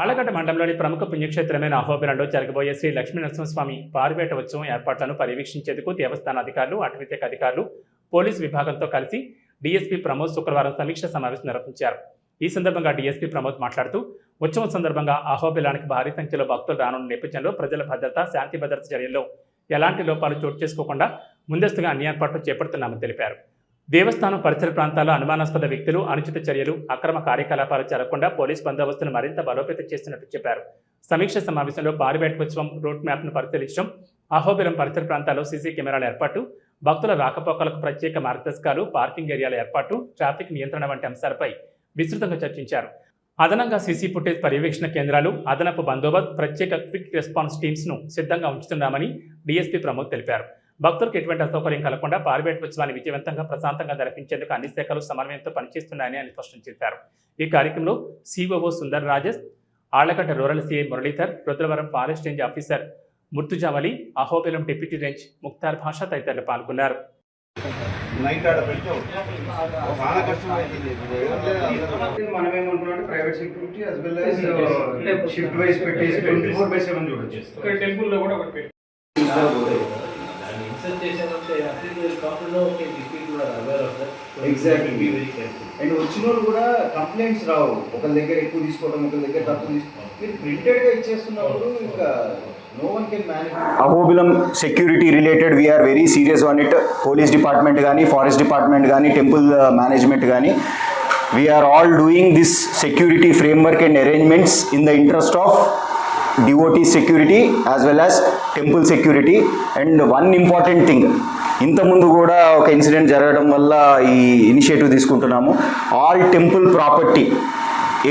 ఆలగడ్డ మండలంలోని ప్రముఖ పుణ్యక్షేత్రమైన అహోబిలంలో జరగబోయే శ్రీ లక్ష్మీ నరసింహస్వామి పారివేట ఉత్సవం ఏర్పాట్లను పర్యవేక్షించేందుకు దేవస్థాన అధికారులు అటవీశాఖ అధికారులు పోలీసు విభాగంతో కలిసి డీఎస్పీ ప్రమోద్ శుక్రవారం సమీక్ష సమావేశం నిర్వహించారు. ఈ సందర్భంగా డీఎస్పీ ప్రమోద్ మాట్లాడుతూ ఉత్సవం సందర్భంగా అహోబిలానికి భారీ సంఖ్యలో భక్తులు రానున్న నేపథ్యంలో ప్రజల భద్రత శాంతి భద్రత చర్యల్లో ఎలాంటి లోపాలు చోటు చేసుకోకుండా ముందస్తుగా అన్ని ఏర్పాట్లు చేపడుతున్నామని తెలిపారు. దేవస్థానం పరిసర ప్రాంతాల్లో అనుమానాస్పద వ్యక్తులు అనుచిత చర్యలు అక్రమ కార్యకలాపాలు జరగకుండా పోలీస్ బందోబస్తును మరింత బలోపేతం చేస్తున్నట్టు చెప్పారు. సమీక్ష సమావేశంలో పారిబేట్ ఉత్సవం రోడ్ మ్యాప్ను పరిశీలించడం అహోబిలం పరిసర ప్రాంతాల్లో సీసీ కెమెరాల ఏర్పాటు భక్తుల రాకపోకలకు ప్రత్యేక మార్గదర్శకాలు పార్కింగ్ ఏరియాల ఏర్పాటు ట్రాఫిక్ నియంత్రణ వంటి అంశాలపై విస్తృతంగా చర్చించారు. అదనంగా సీసీ ఫుటేజ్ పర్యవేక్షణ కేంద్రాలు అదనపు బందోబస్తు ప్రత్యేక క్విక్ రెస్పాన్స్ టీమ్స్ను సిద్ధంగా ఉంచుతున్నామని డీఎస్పీ ప్రమోద్ తెలిపారు. భక్తులకు ఎటువంటి అసౌకర్యం కలగకుండా పారివేట ఉత్సవాన్ని విజయవంతంగా ప్రశాంతంగా జరిపించేందుకు అన్ని శాఖలు సమన్వయంతో పనిచేస్తున్నాయని ఆయన స్పష్టం చేశారు. ఈ కార్యక్రమంలో COO Sundar Rajesh Allagadda rural CI Muralidhar Rudravaram forest range officer Murtuzavali Ahobilam deputy range Mukhtar Basha తదితరులు పాల్గొన్నారు. నైట్ ఆడ పెడితే చాలా కష్టం మనం ఏమనుకున్నాం private security as well as shift vice పెట్టేసి ట్వంటీ ఫోర్ బై సెవెన్ చూడొచ్చు. ఇక్కడ టెంపుల్లో కూడా ఒకటి పెట్టి దాన్ని ఇన్సర్ట్ చేసామంటే అప్లికేషన్ కాకుండా okay this people are aware of that Exactly. Be very careful and వచ్చిన వాళ్ళు కూడా కంప్లైంట్స్ రావు. ఒకరి దగ్గర ఎక్కువ తీసుకోవడం ఒకరి దగ్గర తక్కువ తీసుకోవడం మీరు ప్రింటెడ్గా ఇచ్చేస్తున్నప్పుడు ఇంకా Ahobilam security related we are very serious on it police department కానీ ఫారెస్ట్ డిపార్ట్మెంట్ కానీ టెంపుల్ మేనేజ్మెంట్ కానీ we are all doing this security framework and arrangements in the interest of devotee security as well as temple security and one important thing ఇంతకుముందు కూడా ఒక incident జరగడం వల్ల ఈ initiative తీసుకుంటున్నాము. ఆల్ టెంపుల్ ప్రాపర్టీ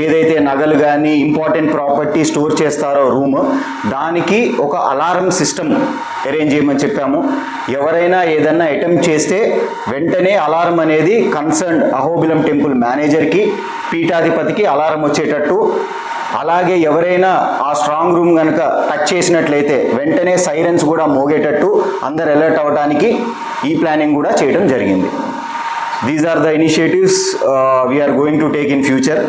ఏదైతే నగలు కానీ ఇంపార్టెంట్ ప్రాపర్టీ స్టోర్ చేస్తారో రూమ్ దానికి ఒక అలారం సిస్టమ్ అరేంజ్ చేయమని చెప్పాము. ఎవరైనా ఏదన్నా అటెంప్ట్ చేస్తే వెంటనే అలారం అనేది కన్సర్న్ అహోబిలం టెంపుల్ మేనేజర్కి పీఠాధిపతికి అలారం వచ్చేటట్టు అలాగే ఎవరైనా ఆ స్ట్రాంగ్ రూమ్ కనుక టచ్ చేసినట్లయితే వెంటనే సైరన్స్ కూడా మోగేటట్టు అందరు అలర్ట్ అవ్వడానికి ఈ ప్లానింగ్ కూడా చేయడం జరిగింది. These are the initiatives we are going to take in future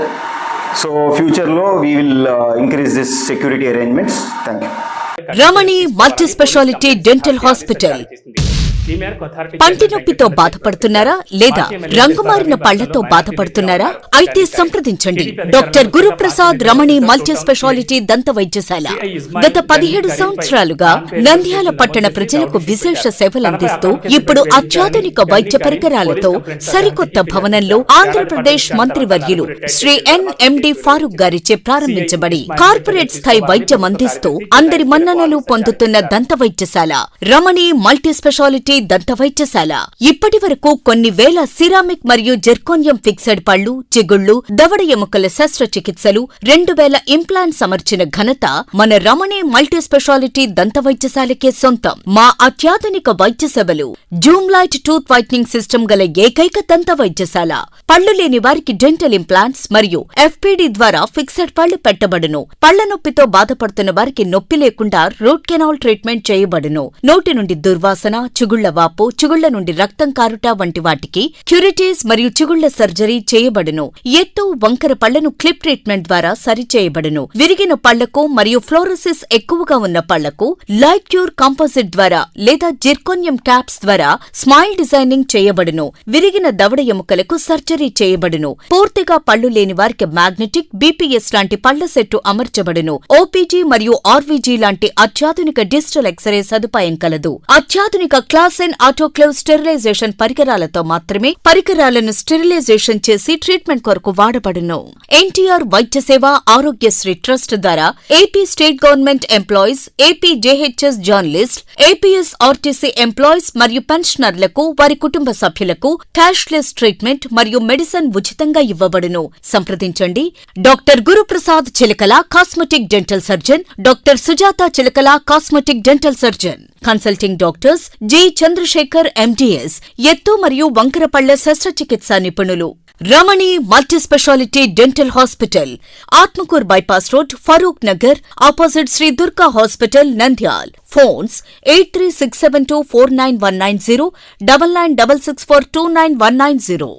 so ఫ్యూచర్లో we will increase this security arrangements thank you Ramani multi speciality dental hospital పంటి నొప్పితో బాధపడుతున్నారా లేదా రంగుమారిన పళ్ళతో బాధపడుతున్నారా? అయితే సంప్రదించండి. Doctor Guruprasad Ramani multi speciality దంత వైద్యశాల. గత పదిహేడు సంవత్సరాలుగా నంద్యాల పట్టణ ప్రజలకు విశేష సేవలందిస్తూ ఇప్పుడు అత్యాధునిక వైద్య పరికరాలతో సరికొత్త భవనంలో ఆంధ్రప్రదేశ్ మంత్రివర్యులు శ్రీ ఎన్ఎండి ఫారూక్ గారిచే ప్రారంభించబడి కార్పొరేట్ స్థాయి వైద్యం అందిస్తూ అందరి మన్ననలు పొందుతున్న దంత వైద్యశాల. రమణి మల్టీ స్పెషాలిటీ దంత వైద్యశాల ఇప్పటి వరకు కొన్ని వేల సిరామిక్ మరియు జెర్కోనియం ఫిక్సెడ్ పళ్ళు చిగుళ్ళు దవడ ఎముకల శస్త్రచికిత్సలు రెండు వేల ఇంప్లాంట్స్ అమర్చిన ఘనత మన రమణే మల్టీ స్పెషాలిటీ దంత వైద్యశాలకే సొంతం. మా అత్యాధునిక వైద్య సేవలు zoom light tooth whitening system గల ఏకైక దంత వైద్యశాల పళ్ళు లేని వారికి డెంటల్ ఇంప్లాంట్స్ మరియు ఎఫ్పిడి ద్వారా ఫిక్సెడ్ పళ్ళు పెట్టబడును. పళ్ళ నొప్పితో బాధపడుతున్న వారికి నొప్పి లేకుండా రూట్ కెనాల్ ట్రీట్మెంట్ చేయబడును. నోటి నుండి దుర్వాసన చిగుళ్ళ వాపు చిగుళ్ళ నుండి రక్తం కారుట వంటి వాటికి క్యూరిటీస్ మరియు చిగుళ్ళ సర్జరీ చేయబడును. ఎత్తు వంకర పళ్ళను క్లిప్ ట్రీట్మెంట్ ద్వారా సరిచేయబడును. విరిగిన పళ్ళకు మరియు ఫ్లోరోసిస్ ఎక్కువగా ఉన్న పళ్ళకు లైట్ క్యూర్ కాంపోజిట్ ద్వారా లేదా జిర్కోనియం క్యాప్స్ ద్వారా స్మైల్ డిజైనింగ్ చేయబడును. విరిగిన దవడ ఎముకలకు సర్జరీ చేయబడును. పూర్తిగా పళ్ళు లేని వారికి మ్యాగ్నెటిక్ బీపీఎస్ లాంటి పళ్ళ సెట్టు అమర్చబడును. ఓపీజీ మరియు ఆర్వీజీ లాంటి అత్యాధునిక డిజిటల్ ఎక్స్రే సదుపాయం కలదు. అత్యాధునిక క్లాస్ ఎన్ ఆటోక్లేవ్ స్టెరిలైజేషన్ పరికరాలతో మాత్రమే పరికరాలను స్టెరిలైజేషన్ చేసి ట్రీట్మెంట్ కొరకు వాడబడును. ఎన్టీఆర్ వైద్య సేవ ఆరోగ్యశ్రీ ట్రస్ట్ ద్వారా AP state government employees AP JHS journalist APS RTC employees మరియు పెన్షనర్లకు వారి కుటుంబ సభ్యులకు క్యాష్లెస్ ట్రీట్మెంట్ మరియు మెడిసిన్ ఉచితంగా ఇవ్వబడును. సంప్రదించండి. Doctor Guruprasad Chilakala cosmetic dental surgeon doctor Sujatha Chilakala cosmetic dental surgeon. Consulting doctors G Chandrasekhar MDS ఎత్తు మరియు వంకరపళ్ళ శస్త్రచికిత్స నిపుణులు. Ramani multi speciality dental hospital Atmakur bypass road Farooq Nagar opposite Sri Durga hospital Nandyal. Phones eight three six seven two four nine one nine zero double nine double six four two nine one nine zero.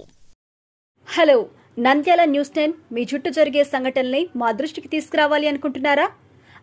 Hello Nandyala news ten మీ చుట్టూ జరిగే సంఘటనల్ని మా దృష్టికి తీసుకురావాలి అనుకుంటున్నారా?